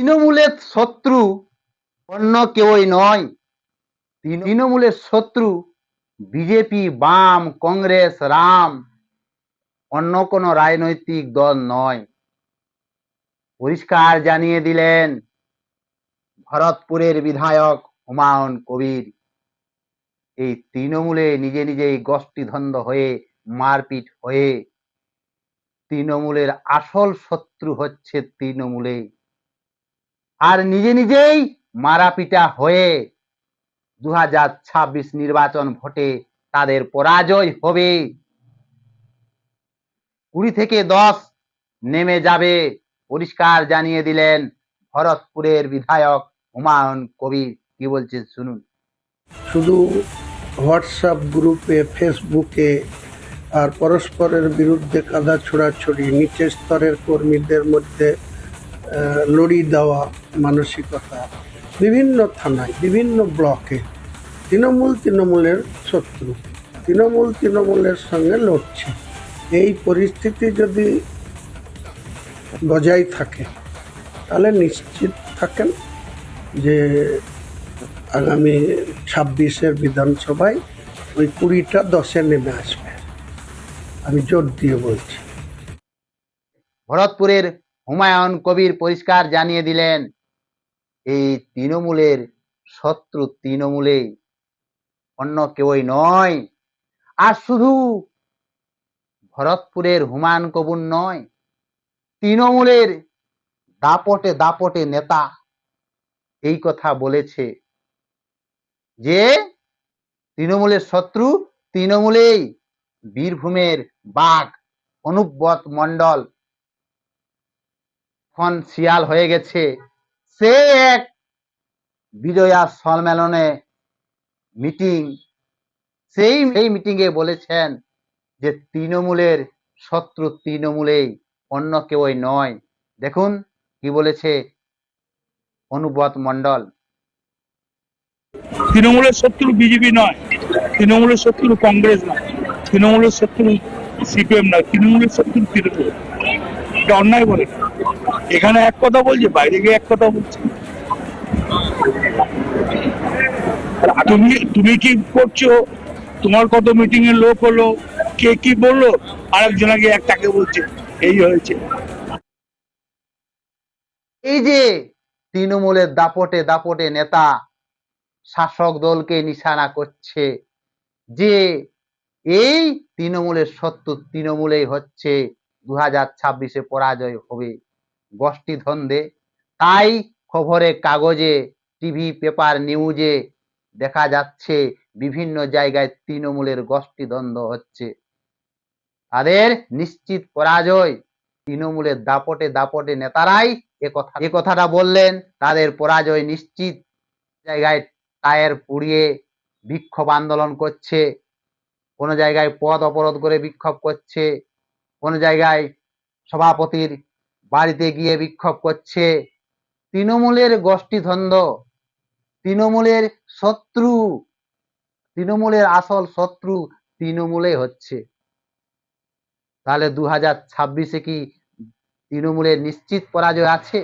তৃণমূলের শত্রু অন্য কেউই নয়। তৃণমূলের শত্রু বিজেপি বাম কংগ্রেস রাম অন্য কোনো রাজনৈতিক দল নয়। পরিষ্কার জানিয়ে দিলেন ভরতপুরের বিধায়ক হুমায়ুন কবির। এই তৃণমূলে নিজে নিজেই গোষ্ঠীদ্বন্দ্ব হয়ে মারপিট হয়ে তৃণমূলের আসল শত্রু হচ্ছে তৃণমূলে। আর নিজে নিজেই মারাপিটা হয়ে দু নির্বাচন ভোটে তাদের পরাজয় হবে। কুড়ি থেকে দশ নেমে যাবে, পরিষ্কার জানিয়ে দিলেন ভরতপুরের বিধায়ক হুমায়ুন কবির। কি বলছেন শুনুন। শুধু হোয়াটসঅ্যাপ গ্রুপে, ফেসবুকে আর পরস্পরের বিরুদ্ধে কাদা ছোড়াছড়ি নিচের স্তরের কর্মীদের মধ্যে লড়ি দেওয়া, মানসিকতা, বিভিন্ন থানায়, বিভিন্ন ব্লকে। তৃণমূল তৃণমূলের শত্রু, তৃণমূল তৃণমূলের সঙ্গে লড়ছে। এই পরিস্থিতি যদি বজায় থাকে, তাহলে নিশ্চিত থাকেন যে আগামী ছাব্বিশের বিধানসভায় ওই কুড়িটা দশে নেমে আসবে। আমি জোর দিয়ে বলছি। ভরতপুরের হুমায়ুন কবির পরিষ্কার জানিয়ে দিলেন, এই তৃণমূলের শত্রু তৃণমূলেই অন্য কেউই নয়। আর শুধু ভরতপুরের হুমায়ুন কবুর নয়, তৃণমূলের দাপটে দাপটে নেতা এই কথা বলেছে যে তৃণমূলের শত্রু তৃণমূলেই বীরভূমের বাঘ অনুব্রত মণ্ডল এখন শিয়াল হয়ে গেছে। সে এক বিজয়া সম্মেলনে মিটিং সেই এই মিটিং এ বলেছেন যে তৃণমূলের শত্রু তৃণমূলেই, অন্য কেউই নয়। দেখুন কি বলেছে অনুব্রত মণ্ডল। তৃণমূলের শত্রু বিজেপি নয়, তৃণমূলের শত্রু কংগ্রেস নয়, তৃণমূলের শত্রু সিপিএম নয়, তৃণমূলের শত্রু তৃণমূল এটা অন্যায় বলে। এখানে এক কথা বলছে, বাইরে গিয়ে এক কথা বলছে। তুমি তুমি কি করছ? তোমার কত মিটিং এর লোক হলো? কে কি বলল? আরেকজনকে একটাকে বলছে, এই হয়েছে। এই যে তৃণমূলের দাপটে দাপটে নেতা শাসক দলকে নিশানা করছে, যে এই তৃণমূলের সত্য তৃণমূলেই হচ্ছে দু হাজার ছাব্বিশে পরাজয় হবে। গোষ্ঠী ধন্দে তাই খবরে, কাগজে, টিভি পেপার, নিউজে দেখা যাচ্ছে বিভিন্ন জায়গায় তৃণমূলের গোষ্ঠী দ্বন্দ্ব হচ্ছে। তাদের নিশ্চিত পরাজয়। তৃণমূলের দাপটে দাপটে নেতারাই এ কথা, এ কথাটা বললেন, তাদের পরাজয় নিশ্চিত। জায়গায় টায়ার পুড়িয়ে বিক্ষোভ আন্দোলন করছে। কোনো জায়গায় পথ অবরোধ করে বিক্ষোভ করছে। কোনো জায়গায় সভাপতির বাড়িতে গিয়ে বিক্ষোভ করছে। তৃণমূলের গোষ্ঠী ধন্দ তৃণমূলের শত্রু, তৃণমূলের আসল শত্রু তৃণমূলে হচ্ছে। তাহলে দু হাজার ছাব্বিশে কি তৃণমূলের নিশ্চিত পরাজয় আছে?